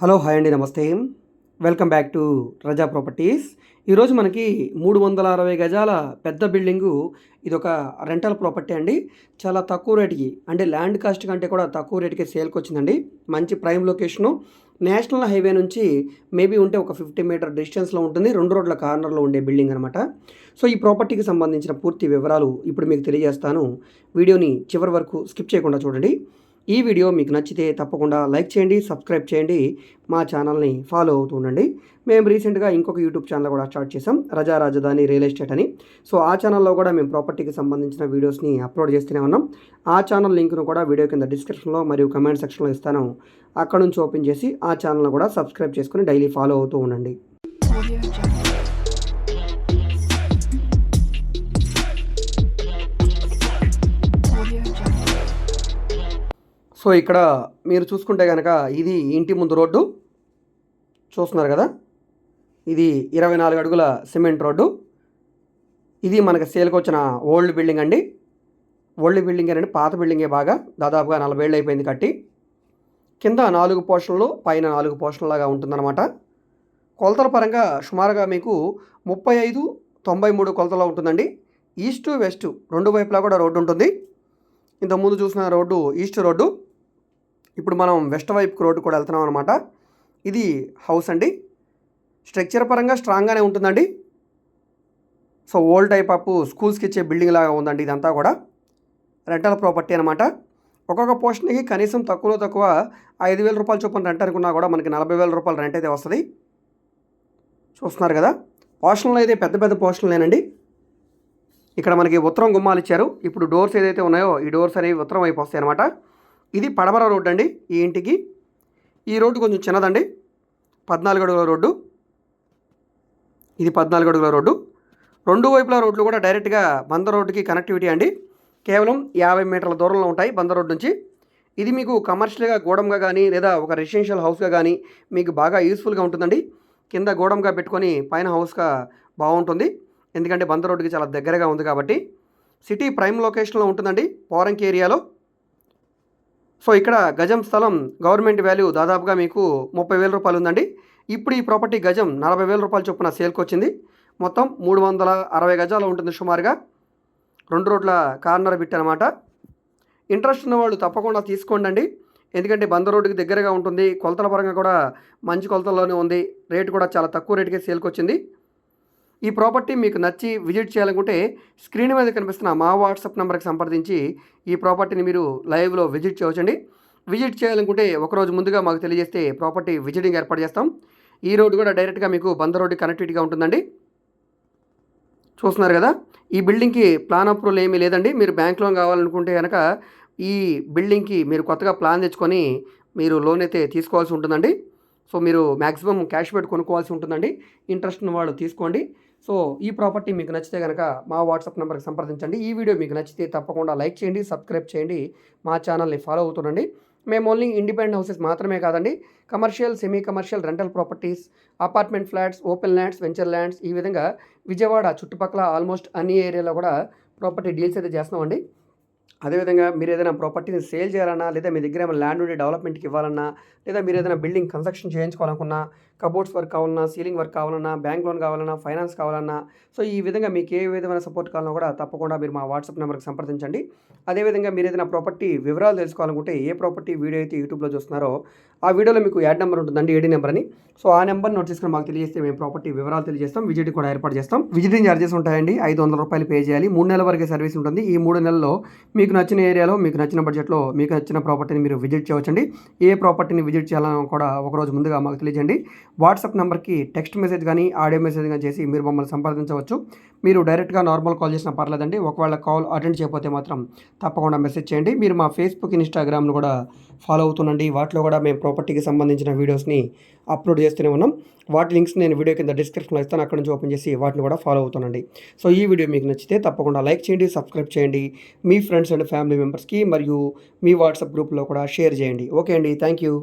Hello hi అండి నమస్తే. Welcome back to Raza properties. ఈరోజు మనకి మూడు వందల అరవై గజాల పెద్ద బిల్డింగు. ఇది ఒక రెంటల్ ప్రాపర్టీ అండి. చాలా తక్కువ రేటుకి అంటే ల్యాండ్ కాస్ట్ కంటే కూడా తక్కువ రేటుకి సేల్కి వచ్చిందండి మంచి ప్రైమ్ లొకేషను. నేషనల్ హైవే నుంచి మేబీ ఉంటే ఒక ఫిఫ్టీ మీటర్ డిస్టెన్స్లో ఉంటుంది. రెండు రోడ్ల కార్నర్లో ఉండే బిల్డింగ్ అనమాట సో ఈ ప్రాపర్టీకి సంబంధించిన పూర్తి వివరాలు ఇప్పుడు మీకు తెలియజేస్తాను. వీడియోని చివరి వరకు స్కిప్ చేయకుండా చూడండి. ఈ వీడియో మీకు నచ్చితే తప్పకుండా లైక్ చేయండి సబ్స్క్రైబ్ చేయండి మా ఛానల్ని ఫాలో అవుతూ ఉండండి. మేము రీసెంట్గా ఇంకొక యూట్యూబ్ ఛానల్ కూడా స్టార్ట్ చేసాం రజా రాజధాని రియల్ ఎస్టేట్ అని. సో ఆ ఛానల్లో కూడా మేము ప్రాపర్టీకి సంబంధించిన వీడియోస్ని అప్లోడ్ చేస్తూనే ఉన్నాం. ఆ ఛానల్ లింక్ను కూడా వీడియో కింద డిస్క్రిప్షన్లో మరియు కమెంట్ సెక్షన్లో ఇస్తాను. అక్కడ నుంచి ఓపెన్ చేసి ఆ ఛానల్ కూడా సబ్స్క్రైబ్ చేసుకుని డైలీ ఫాలో అవుతూ ఉండండి. సో ఇక్కడ మీరు చూసుకుంటే కనుక ఇది ఇంటి ముందు రోడ్డు. చూస్తున్నారు కదా? ఇది ఇరవై నాలుగు అడుగుల సిమెంట్ రోడ్డు. ఇది మనకి సేల్కి వచ్చిన ఓల్డ్ బిల్డింగ్ అండి. ఓల్డ్ బిల్డింగ్ అండి పాత బిల్డింగే బాగా. దాదాపుగా నలభై ఏళ్ళు అయిపోయింది కట్టి. కింద నాలుగు పోర్షన్లు పైన నాలుగు పోర్షన్లాగా ఉంటుందన్నమాట. కొలతల పరంగా సుమారుగా మీకు ముప్పై ఐదు తొంభై మూడు కొలతలో ఉంటుందండి. ఈస్ట్ వెస్ట్ రెండు వైపులా కూడా రోడ్డు ఉంటుంది. ఇంతకుముందు చూసిన రోడ్డు ఈస్ట్ రోడ్డు. ఇప్పుడు మనం వెస్ట్ వైపుకి రోడ్డు కూడా వెళ్తున్నాం అనమాట ఇది హౌస్ అండి. స్ట్రక్చర్ పరంగా స్ట్రాంగ్గానే ఉంటుందండి. సో ఓల్డ్ టైప్ ఆఫ్ స్కూల్స్కి ఇచ్చే బిల్డింగ్ లాగా ఉందండి ఇదంతా కూడా. రెంటల్ ప్రాపర్టీ అనమాట ఒక్కొక్క పోర్షన్కి కనీసం తక్కువలో తక్కువ ఐదు వేల రూపాయలు చొప్పున రెంట్ అనుకున్నా కూడా మనకి నలభై వేల రూపాయలు రెంట్ అయితే వస్తుంది. చూస్తున్నారు కదా? పోర్షన్లు అయితే పెద్ద పెద్ద పోర్షన్లేనండి ఇక్కడ మనకి ఉత్తరం గుమ్మాలు ఇచ్చారు. ఇప్పుడు డోర్స్ ఏదైతే ఉన్నాయో ఈ డోర్స్ అనేవి ఉత్తరం వైపు వస్తాయి అనమాట ఇది పడమర రోడ్డు అండి ఈ ఇంటికి. ఈ రోడ్డు కొంచెం చిన్నదండి. పద్నాలుగు అడుగుల రోడ్డు. ఇది పద్నాలుగు అడుగుల రోడ్డు. రెండు వైపుల రోడ్లు కూడా డైరెక్ట్గా బంద రోడ్డుకి కనెక్టివిటీ అండి. కేవలం యాభై మీటర్ల దూరంలో ఉంటాయి బంద రోడ్డు నుంచి. ఇది మీకు కమర్షియల్గా గోడంగా కానీ లేదా ఒక రెసిడెన్షియల్ హౌస్గా కానీ మీకు బాగా యూస్ఫుల్గా ఉంటుందండి. కింద గోడంగా పెట్టుకొని పైన హౌస్గా బాగుంటుంది. ఎందుకంటే బంద రోడ్డుకి చాలా దగ్గరగా ఉంది కాబట్టి. సిటీ ప్రైమ్ లొకేషన్లో ఉంటుందండి. పోరంకి ఏరియాలో సో ఇక్కడ గజం స్థలం గవర్నమెంట్ వాల్యూ దాదాపుగా మీకు ముప్పై వేల రూపాయలు ఉందండి. ఇప్పుడు ఈ ప్రాపర్టీ గజం నలభై వేల రూపాయల చొప్పున సేల్కి వచ్చింది. మొత్తం మూడు వందల అరవై గజాలు ఉంటుంది సుమారుగా. రెండు రోడ్ల కార్నర్ బిట్ అనమాట ఇంట్రెస్ట్ ఉన్న వాళ్ళు తప్పకుండా తీసుకోండి అండి ఎందుకంటే బంద రోడ్డుకి దగ్గరగా ఉంటుంది. కొలతల పరంగా కూడా మంచి కొలతల్లోనే ఉంది. రేటు కూడా చాలా తక్కువ రేటుకే సేల్కి వచ్చింది. ఈ ప్రాపర్టీ మీకు నచ్చి విజిట్ చేయాలనుకుంటే స్క్రీన్ మీద కనిపిస్తున్న మా వాట్సాప్ నెంబర్కి సంప్రదించి ఈ ప్రాపర్టీని మీరు లైవ్లో విజిట్ చేయవచ్చండి. విజిట్ చేయాలనుకుంటే ఒకరోజు ముందుగా మాకు తెలియజేస్తే ప్రాపర్టీ విజిటింగ్ ఏర్పాటు చేస్తాం. ఈ రోడ్డు కూడా డైరెక్ట్గా మీకు బంద రోడ్డు కనెక్టివిటీగా ఉంటుందండి. చూస్తున్నారు కదా? ఈ బిల్డింగ్కి ప్లాన్ అప్రూవల్ ఏమీ లేదండి. మీరు బ్యాంక్ లోన్ కావాలనుకుంటే కనుక ఈ బిల్డింగ్కి మీరు కొత్తగా ప్లాన్ తెచ్చుకొని మీరు లోన్ అయితే తీసుకోవాల్సి ఉంటుందండి. సో మీరు మ్యాక్సిమం క్యాష్ పెట్టి కొనుక్కోవాల్సి ఉంటుందండి. ఇంట్రెస్ట్ ఉన్న వాళ్ళు తీసుకోండి. సో ఈ ప్రాపర్టీ మీకు నచ్చితే కనుక మా వాట్సాప్ నెంబర్కి సంప్రదించండి. ఈ వీడియో మీకు నచ్చితే తప్పకుండా లైక్ చేయండి సబ్స్క్రైబ్ చేయండి మా ఛానల్ని ఫాలో అవుతుండండి మేము ఓన్లీ ఇండిపెండెంట్ హౌసెస్ మాత్రమే కాదండి commercial semi commercial rental properties apartment flats open lands venture lands ఈ విధంగా విజయవాడ చుట్టుపక్కల ఆల్మోస్ట్ అన్ని ఏరియాలో కూడా ప్రాపర్టీ డీల్స్ అయితే చేస్తున్నామండి. అదేవిధంగా మీరు ఏదైనా ప్రాపర్టీని సేల్ చేయాలన్నా లేదా మీ దగ్గర ఏమైనా ల్యాండ్ ఉండి డెవలప్మెంట్కి ఇవ్వాలన్నా లేదా మీరు ఏదైనా బిల్డింగ్ కన్స్ట్రక్షన్ చేయించుకోవాలనుకున్నా కబోర్డ్స్ వర్క్ కావాలన్నా సీలింగ్ వర్క్ కావాలన్నా బ్యాంక్ లోన్ కావాలన్నా ఫైనాన్స్ కావాలన్నా సో ఈ విధంగా మీకు ఏ విధమైన సపోర్ట్ కావాలన్నా కూడా తప్పకుండా మీరు మా వాట్సాప్ నెంబర్కి సంప్రదించండి. అదేవిధంగా మీరు ఏదైనా ప్రాపర్టీ వివరాలు తెలుసుకోవాలనుకుంటే ఏ ప్రాపర్టీ వీడియో అయితే యూట్యూబ్లో చూస్తున్నారో ఆ వీడియోలో మీకు యాడ్ నెంబర్ ఉంటుందండి ఏడీ నెంబర్ అని. సో ఆ నెంబర్ నోట్ చేసుకుని మాకు తెలియజేస్తే మేము ప్రాపర్టీ వివరాలు తెలియజేస్తాం విజిట్ కూడా ఏర్పాటు చేస్తాం. విజిటింగ్ ఛార్జెస్ ఉంటాయండి ఐదు వందల రూపాయలు పే చేయాలి. మూడు నెలల వరకే సర్వీస్ ఉంటుంది. ఈ మూడు నెలల్లో మీకు మీకు నచ్చిన ఏరియాలో మీకు నచ్చిన బడ్జెట్లో మీకు నచ్చిన ప్రాపర్టీని మీరు విజిట్ చేయవచ్చండి. ఏ ప్రాపర్టీని విజిట్ చేయాలని కూడా ఒకరోజు ముందుగా మాకు తెలియజేయండి. వాట్సాప్ నెంబర్కి టెక్స్ట్ మెసేజ్ కానీ ఆడియో మెసేజ్ కానీ చేసి మీరు మమ్మల్ని సంప్రదించవచ్చు. మీరు డైరెక్ట్గా నార్మల్ కాల్ చేసినా పర్లేదండి. ఒకవేళ కాల్ అటెండ్ చేయకపోతే మాత్రం తప్పకుండా మెసేజ్ చేయండి. మీరు మా ఫేస్బుక్ ఇన్స్టాగ్రామ్ను కూడా ఫాలో అవుతుండండి. వాటిలో కూడా మేము ప్రాపర్టీకి సంబంధించిన వీడియోస్ని అప్లోడ్ చేస్తూనే ఉన్నాం. వాటి లింక్స్ నేను వీడియో కింద డిస్క్రిప్షన్లో ఇస్తాను. అక్కడ నుంచి ఓపెన్ చేసి వాటిని కూడా ఫాలో అవుతానండి సో ఈ వీడియో మీకు నచ్చితే తప్పకుండా లైక్ చేయండి సబ్స్క్రైబ్ చేయండి. మీ ఫ్రెండ్స్ ఫ్రెండ్స్ అండ్ ఫ్యామిలీ మెంబర్స్కి మరియు మీ వాట్సాప్ గ్రూప్లో కూడా షేర్ చేయండి. ఓకే అండి. Thank you